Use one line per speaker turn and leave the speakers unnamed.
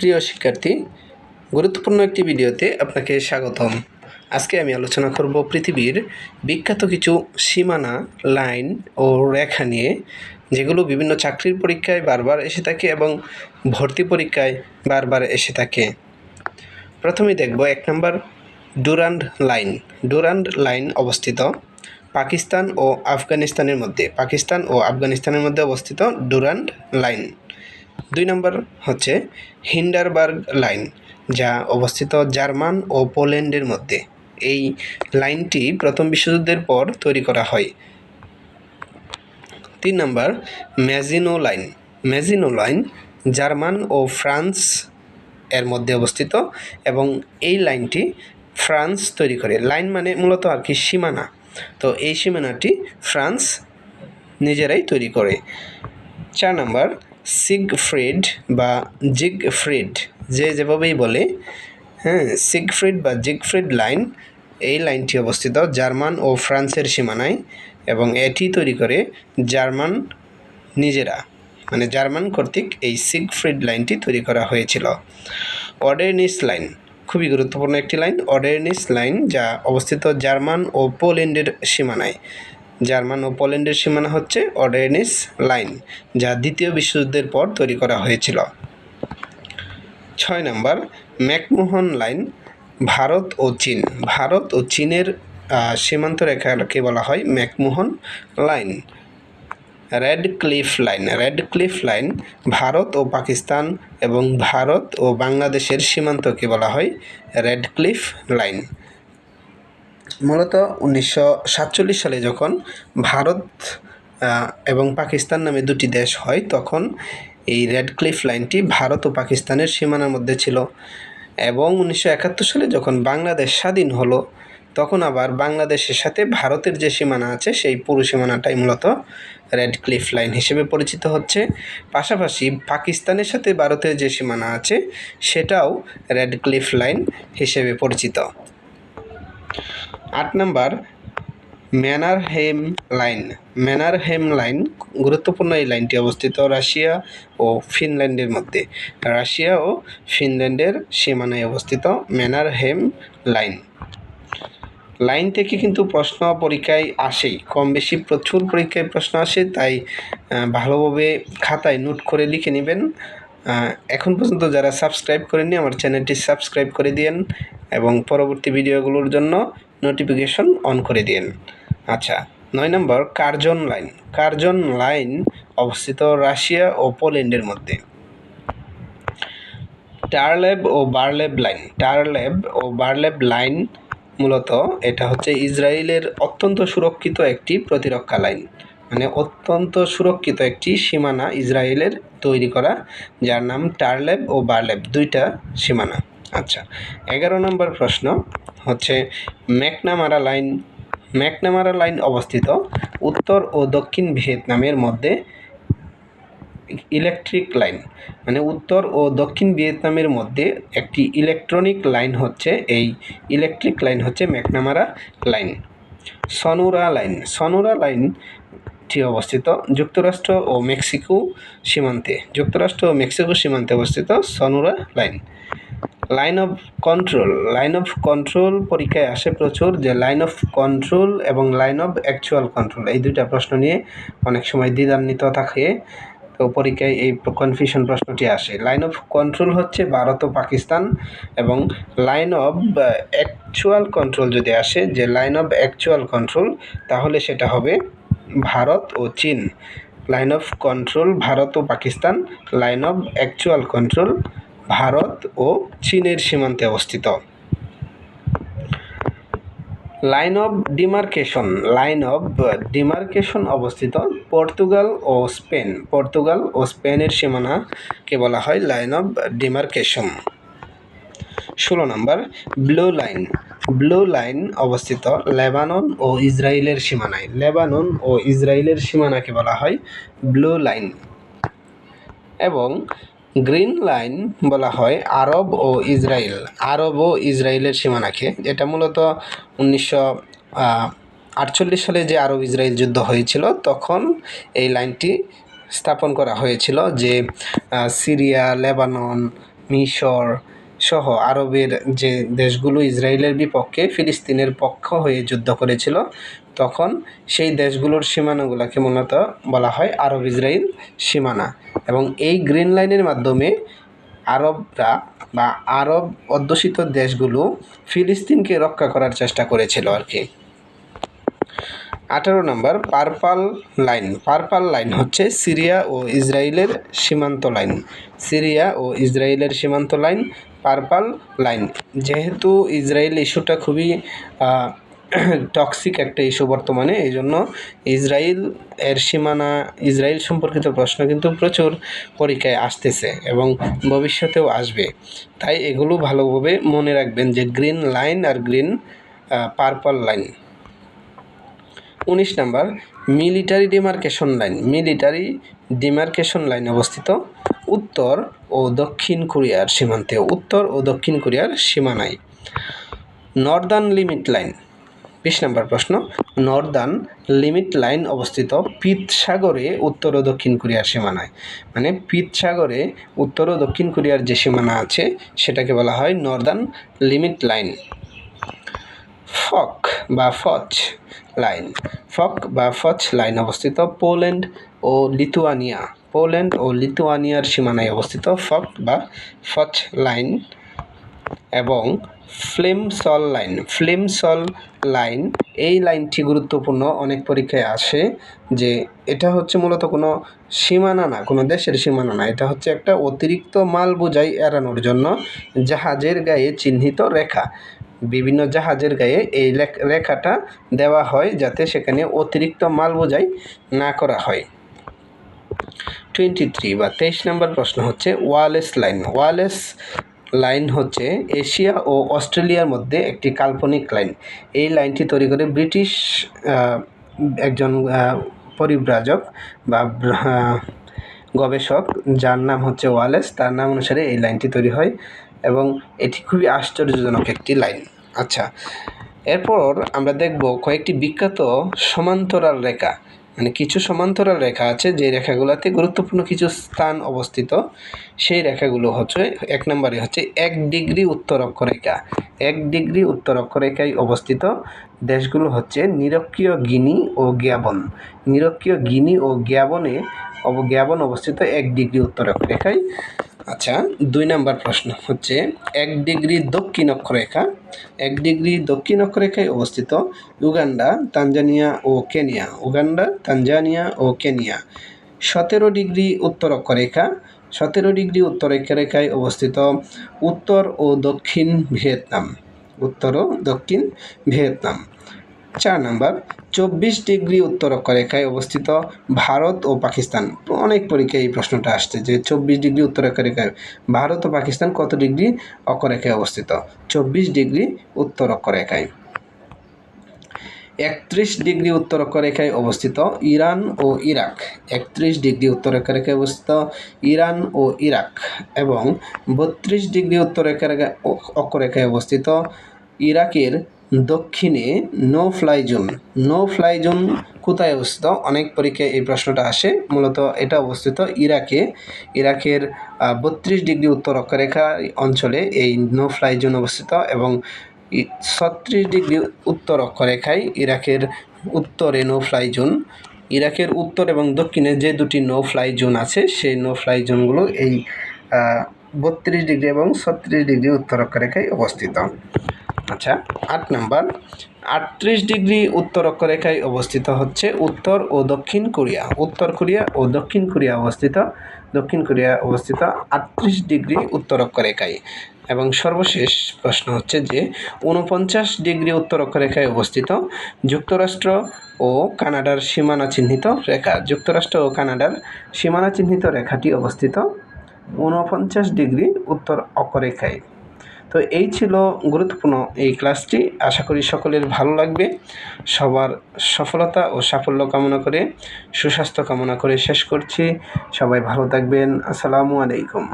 প্রিয় শিক্ষার্থী, গুরুত্বপূর্ণ একটি ভিডিওতে আপনাকে স্বাগতম। আজকে আমি আলোচনা করব পৃথিবীর বিখ্যাত কিছু সীমানা, লাইন ও রেখা নিয়ে, যেগুলো বিভিন্ন চাকরির পরীক্ষায় বারবার এসে থাকে এবং ভর্তি পরীক্ষায় বারবার এসে থাকে। প্রথমে দেখব এক নম্বর, ডুরান্ড লাইন। ডুরান্ড লাইন অবস্থিত পাকিস্তান ও আফগানিস্তানের মধ্যে। পাকিস্তান ও আফগানিস্তানের মধ্যে অবস্থিত ডুরান্ড লাইন। দুই নম্বর হচ্ছে হিন্ডারবার্গ লাইন, যা অবস্থিত জার্মান ও পোল্যান্ডের মধ্যে। এই লাইনটি প্রথম বিশ্বযুদ্ধের পর তৈরি করা হয়। তিন নম্বর, Maginot line. Maginot line German ও ফ্রান্স এর মধ্যে অবস্থিত এবং এই লাইনটি ফ্রান্স তৈরি করে। লাইন মানে মূলত আর কি সীমানা। তো এই সীমানাটি ফ্রান্স নিজেরাই তৈরি করে। চার নম্বর সিগফ্রিড বা জিগফ্রিড যে যেভাবেই বলে হ্যাঁ সিগফ্রিড বা জিগফ্রিড লাইন এই লাইনটি অবস্থিত জার্মান ও ফ্রান্সের সীমানায় এবং এটি তৈরি করে জার্মান নিজেরা মানে জার্মান কর্তৃক এই সিগফ্রিড লাইনটি তৈরি করা হয়েছিল। অডেরনিস লাইন খুবই গুরুত্বপূর্ণ একটি লাইন অডেরনিস লাইন যা অবস্থিত জার্মান ও পোল্যান্ডের সীমানায়। জার্মান ও পোল্যান্ডের সীমানা হচ্ছে অডেরনিস লাইন, যা দ্বিতীয় বিশ্বযুদ্ধের পর তৈরি করা হয়েছিল। ছয় নম্বর, ম্যাকমোহন লাইন, ভারত ও চীন। ভারত ও চীনের সীমান্ত রেখাকে বলা হয় McMahon line. Radcliffe line, Radcliffe line Bharat ও পাকিস্তান এবং ভারত ও বাংলাদেশের সীমান্তকে বলা হয় রেড ক্লিফ লাইন। মূলত উনিশশো সাতচল্লিশ সালে যখন ভারত এবং পাকিস্তান নামে দুটি দেশ হয়, তখন এই রেড ক্লিফ লাইনটি ভারত ও পাকিস্তানের সীমানার মধ্যে ছিল। এবং উনিশশো একাত্তর সালে যখন বাংলাদেশ স্বাধীন হলো, তখন আবার বাংলাদেশের সাথে ভারতের যে সীমানা আছে, সেই পুরো সীমানাটাই মূলত রেড ক্লিফ লাইন হিসেবে পরিচিত হচ্ছে। পাশাপাশি পাকিস্তানের সাথে ভারতের যে সীমানা আছে, সেটাও রেড ক্লিফ লাইন হিসেবে পরিচিত। আট number Mannerheim line. Mannerheim line গুরুত্বপূর্ণ এই লাইনটি অবস্থিত রাশিয়া ও ফিনল্যান্ডের মধ্যে। রাশিয়া ও ফিনল্যান্ডের সীমানায় অবস্থিত ম্যানারহেম লাইন। লাইন থেকে কিন্তু প্রশ্ন পরীক্ষায় আসেই। কম বেশি প্রচুর পরীক্ষায় প্রশ্ন আসে, তাই ভালোভাবে খাতায় নোট করে লিখে নেবেন। এখন পর্যন্ত যারা সাবস্ক্রাইব করেননি, আমার চ্যানেলটি সাবস্ক্রাইব করে দিন এবং পরবর্তী ভিডিওগুলোর জন্য নোটিফিকেশন অন করে দিন। আচ্ছা নয় number, Curzon line. Curzon line অবস্থিত রাশিয়া ও পোল্যান্ডের মধ্যে। টারলেব ও বারলেব লাইন। টারলেব ও বারলেব লাইন মূলত এটা হচ্ছে ইসরায়েলের অত্যন্ত সুরক্ষিত একটি প্রতিরক্ষা লাইন। মানে অত্যন্ত সুরক্ষিত একটি সীমানা ইসরায়েলের তৈরি করা, যার নাম টারলেব ও বারলেব, দুইটা সীমানা। আচ্ছা এগারো নম্বর প্রশ্ন হচ্ছে, ম্যাকনামারা লাইন ম্যাকনামারা লাইন অবস্থিত উত্তর ও দক্ষিণ ভিয়েতনামের মধ্যে ইলেকট্রিক লাইন মানে উত্তর ও দক্ষিণ ভিয়েতনামের মধ্যে একটি ইলেকট্রনিক লাইন হচ্ছে, এই ইলেকট্রিক লাইন হচ্ছে McNamara line. Sonora line Sonora line লাইনটি অবস্থিত যুক্তরাষ্ট্র ও মেক্সিকো সীমান্তে, যুক্তরাষ্ট্র ও মেক্সিকো সীমান্তে অবস্থিত Sonora line. Line of control line of control পরীক্ষায় আসে প্রচুর যে লাইন অফ কন্ট্রোল এবং লাইন অফ অ্যাকচুয়াল কন্ট্রোল এই দুইটা প্রশ্ন নিয়ে অনেক সময় দ্বিধান্বিত থাকে। তো পরীক্ষায় এই কনফিউশন প্রশ্নটি আসে। লাইন অফ কন্ট্রোল হচ্ছে ভারত ও পাকিস্তান এবং লাইন অফ অ্যাকচুয়াল কন্ট্রোল যদি আসে যে লাইন অফ অ্যাকচুয়াল কন্ট্রোল তাহলে সেটা হবে ভারত ও চীন। Line of control Bharat O Pakistan line of actual control Bharat ও চীনের সীমান্তে অবস্থিত। Line of demarcation, line of demarcation অবস্থিত পর্তুগাল ও স্পেন। পর্তুগাল ও স্পেনের সীমানাকে বলা হয় লাইন অফ ডিমার্কেশন। ষোলো নম্বর, ব্লু লাইন। ব্লু লাইন অবস্থিত লেবানন ও ইসরায়েলের সীমানায়। লেবানন ও ইসরায়েলের সীমানাকে বলা হয় ব্লু লাইন। এবং গ্রিন লাইন বলা হয় আরব ও ইসরায়েল আরব ও ইসরায়েলের সীমানাকে। এটা মূলত উনিশশো আটচল্লিশ সালে যে আরব ইসরায়েল যুদ্ধ হয়েছিল, তখন এই লাইনটি স্থাপন করা হয়েছিল যে সিরিয়া, লেবানন, মিশর সহ আরবের যে দেশগুলো ইসরায়েলের বিপক্ষে ফিলিস্তিনের পক্ষ হয়ে যুদ্ধ করেছিল, তখন সেই দেশগুলোর সীমানাগুলোকে মূলত বলা হয় আরব ইসরায়েল সীমানা। এবং এই গ্রিন লাইনের মাধ্যমে আরবরা বা আরব অধ্যুষিত দেশগুলো ফিলিস্তিনকে রক্ষা করার চেষ্টা করেছিল আর কি। আঠারো number, purple line. Purple line হচ্ছে সিরিয়া ও ইসরায়েলের সীমান্ত লাইন। সিরিয়া ও ইসরায়েলের সীমান্ত লাইন, পার্পাল লাইন। যেহেতু ইসরায়েল ইস্যুটা খুবই টক্সিক একটা ইস্যু বর্তমানে। এই জন্য ইসরায়েল এর সীমানা ইসরায়েল সম্পর্কিত প্রশ্ন কিন্তু প্রচুর পরীক্ষায় আসতেছে এবং ভবিষ্যতেও আসবে। তাই এগুলো ভালোভাবে মনে রাখবেন যে গ্রিন লাইন আর গ্রিন পার্পল লাইন। উনিশ number, military demarcation line. Military demarcation line অবস্থিত উত্তর ও দক্ষিণ কোরিয়ার সীমান্তে। উত্তর ও দক্ষিণ কোরিয়ার সীমানায়। Northern limit line. বিশ নম্বর প্রশ্ন, নর্দার্ন লিমিট লাইন অবস্থিত পিত সাগরে উত্তর ও দক্ষিণ কোরিয়ার সীমানায়। মানে পিত সাগরে উত্তর ও দক্ষিণ কোরিয়ার যে সীমানা আছে, সেটাকে বলা হয় নর্দার্ন লিমিট লাইন। ফক বা ফচ লাইন। ফক বা ফচ লাইন অবস্থিত পোল্যান্ড ও লিথুয়ানিয়া। পোল্যান্ড ও লিথুয়ানিয়ার সীমানায় অবস্থিত ফক বা ফচ লাইন এবং ফ্লেম সল লাইন। ফ্লেম সল লাইন, এই লাইনটি গুরুত্বপূর্ণ। অনেক পরীক্ষায় আসে যে এটা হচ্ছে মূলত কোনো সীমানা না, কোনো দেশের সীমানা না। এটা হচ্ছে একটা অতিরিক্ত মাল বোঝাই এড়ানোর জন্য জাহাজের গায়ে চিহ্নিত রেখা। বিভিন্ন জাহাজের গায়ে এই রেখাটা দেওয়া হয় যাতে সেখানে অতিরিক্ত মাল বোঝাই না করা হয়। টোয়েন্টি থ্রি বা তেইশ নম্বর প্রশ্ন হচ্ছে ওয়ালেস লাইন। ওয়ালেস লাইন হচ্ছে এশিয়া ও অস্ট্রেলিয়ার মধ্যে একটি কাল্পনিক লাইন। এই লাইনটি তৈরি করে ব্রিটিশ একজন পরিব্রাজক বা গবেষক যার নাম হচ্ছে ওয়ালেস, তার নাম অনুসারে এই লাইনটি তৈরি হয় এবং এটি খুবই আশ্চর্যজনক একটি লাইন। আচ্ছা এরপর আমরা দেখব কয়েকটি বিখ্যাত সমান্তরাল রেখা। মানে কিছু সমান্তরাল রেখা আছে, যে রেখাগুলোতে গুরুত্বপূর্ণ কিছু স্থান অবস্থিত, সেই রেখাগুলো হচ্ছে, এক নম্বরে হচ্ছে এক ডিগ্রি উত্তর অক্ষরেখা এক ডিগ্রি উত্তর অক্ষরেখায় অবস্থিত দেশগুলো হচ্ছে নিরক্ষীয় গিনি ও গ্যাবন। নিরক্ষীয় গিনি ও গ্যাবনে জ্ঞাপন অবস্থিত এক ডিগ্রি উত্তর অক্ষরেখায় আচ্ছা দুই নাম্বার প্রশ্ন হচ্ছে, এক ডিগ্রি দক্ষিণ অক্ষরেখা, এক ডিগ্রি দক্ষিণ অক্ষরেখায় অবস্থিত উগান্ডা, তানজানিয়া ও কেনিয়া, উগান্ডা, তানজানিয়া ও কেনিয়া। সতেরো ডিগ্রি উত্তর অক্ষরেখা, সতেরো ডিগ্রি উত্তর রেখায় অবস্থিত উত্তর ও দক্ষিণ ভিয়েতনাম, উত্তর ও দক্ষিণ ভিয়েতনাম। চার নাম্বার, চব্বিশ ডিগ্রি উত্তর অক্ষরেখায় অবস্থিত ভারত ও পাকিস্তান। অনেক পরীক্ষায় এই প্রশ্নটা আসছে যে চব্বিশ ডিগ্রি উত্তর অক্ষরেখায় ভারত ও পাকিস্তান কত ডিগ্রি অক্ষরেখায় অবস্থিত? চব্বিশ ডিগ্রি উত্তর অক্ষরেখায়। একত্রিশ ডিগ্রি উত্তর অক্ষরেখায় অবস্থিত ইরান ও ইরাক। একত্রিশ ডিগ্রি উত্তর অক্ষরেখায় অবস্থিত ইরান ও ইরাক এবং বত্রিশ ডিগ্রি উত্তর অক্ষরেখায় অবস্থিত ইরাকের দক্ষিণে no fly zone. No fly zone কোথায় অবস্থিত? অনেক পরীক্ষায় এই প্রশ্নটা আসে। মূলত এটা অবস্থিত ইরাকে। ইরাকের বত্রিশ ডিগ্রি উত্তর অক্ষরেখা অঞ্চলে এই নো ফ্লাই জোন অবস্থিত এবং ছত্রিশ ডিগ্রি উত্তর অক্ষরেখায় ইরাকের উত্তরে নো ফ্লাই জোন। ইরাকের উত্তর এবং দক্ষিণে যে দুটি নো ফ্লাই জোন আছে, সেই নো ফ্লাই জোনগুলো এই বত্রিশ ডিগ্রি এবং ছত্রিশ ডিগ্রি উত্তর অক্ষরেখায় অবস্থিত। আচ্ছা আট নাম্বার। আটত্রিশ ডিগ্রি উত্তর অক্ষরেখায় অবস্থিত হচ্ছে উত্তর ও দক্ষিণ কোরিয়া। উত্তর কোরিয়া ও দক্ষিণ কোরিয়া অবস্থিত। দক্ষিণ কোরিয়া অবস্থিত আটত্রিশ ডিগ্রি উত্তর অক্ষরেখায়। এবং সর্বশেষ প্রশ্ন হচ্ছে যে উনপঞ্চাশ ডিগ্রি উত্তর অক্ষরেখায় অবস্থিত যুক্তরাষ্ট্র ও কানাডার সীমানা চিহ্নিত রেখা। যুক্তরাষ্ট্র ও কানাডার সীমানা চিহ্নিত রেখাটি অবস্থিত উনপঞ্চাশ ডিগ্রি উত্তর অক্ষরেখায়। তো এই ছিল গুরুত্বপূর্ণ এই ক্লাসটি। আশা করি সকলের ভালো লাগবে। সবার সফলতা ও সাফল্য কামনা করে, সুস্বাস্থ্য কামনা করে শেষ করছি। সবাই ভালো থাকবেন। আসসালামু আলাইকুম।